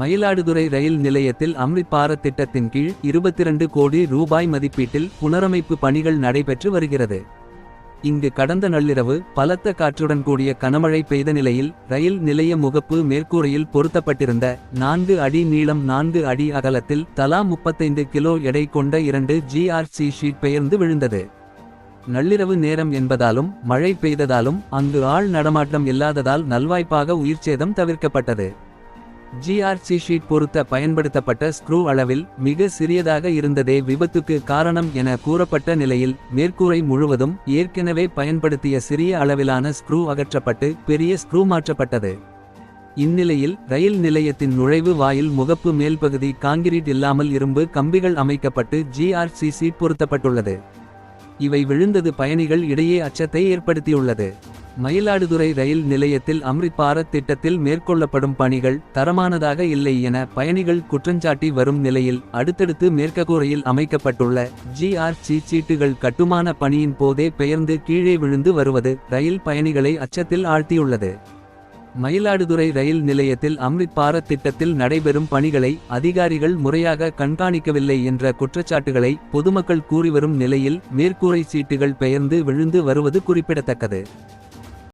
மயிலாடுதுறை ரயில் நிலையத்தில் அம்ரித் பாரத் திட்டத்தின் கீழ் 22 கோடி ரூபாய் மதிப்பீட்டில் புனரமைப்பு பணிகள் நடைபெற்று வருகிறது. இங்கு கடந்த நள்ளிரவு பலத்த காற்றுடன் கூடிய கனமழை பெய்த நிலையில் ரயில் நிலைய முகப்பு மேற்கூரையில் பொருத்தப்பட்டிருந்த நான்கு அடி நீளம் நான்கு அடி அகலத்தில் தலா 35 கிலோ எடை கொண்ட இரண்டு ஜிஆர்சி ஷீட் பெயர்ந்து விழுந்தது. நள்ளிரவு நேரம் என்பதாலும் மழை பெய்ததாலும் அங்கு ஆள் நடமாட்டம் இல்லாததால் நல்வாய்ப்பாக உயிர்ச்சேதம் தவிர்க்கப்பட்டது. ஜிஆர்சி ஷீட் பொருத்த பயன்படுத்தப்பட்ட ஸ்க்ரூ அளவில் மிக சிறியதாக இருந்ததே விபத்துக்கு காரணம் என கூறப்பட்ட நிலையில் மேற்கூரை முழுவதும் ஏற்கனவே பயன்படுத்திய சிறிய அளவிலான ஸ்க்ரூ அகற்றப்பட்டு பெரிய ஸ்க்ரூ மாற்றப்பட்டது. இந்நிலையில் ரயில் நிலையத்தின் நுழைவு வாயில் முகப்பு மேல்பகுதி காங்கிரீட் இல்லாமல் இரும்பு கம்பிகள் அமைக்கப்பட்டு ஜிஆர்சி சீட் பொருத்தப்பட்டுள்ளது. இவை விழுந்தது பயணிகள் இடையே அச்சத்தை ஏற்படுத்தியுள்ளது. மயிலாடுதுறை ரயில் நிலையத்தில் அம்ரித் பாரத் திட்டத்தில் மேற்கொள்ளப்படும் பணிகள் தரமானதாக இல்லை என பயணிகள் குற்றஞ்சாட்டி வரும் நிலையில் அடுத்தடுத்து மேற்கக்கூரையில் அமைக்கப்பட்டுள்ள ஜிஆர்சி சீட்டுகள் கட்டுமான பணியின் போதே பெயர்ந்து கீழே விழுந்து வருவது ரயில் பயணிகளை அச்சத்தில் ஆழ்த்தியுள்ளது. மயிலாடுதுறை ரயில் நிலையத்தில் அம்ரித் பாரத் திட்டத்தில் நடைபெறும் பணிகளை அதிகாரிகள் முறையாக கண்காணிக்கவில்லை என்ற குற்றச்சாட்டுகளை பொதுமக்கள் கூறிவரும் நிலையில் மேற்கூரை சீட்டுகள் பெயர்ந்து விழுந்து வருவது குறிப்பிடத்தக்கது.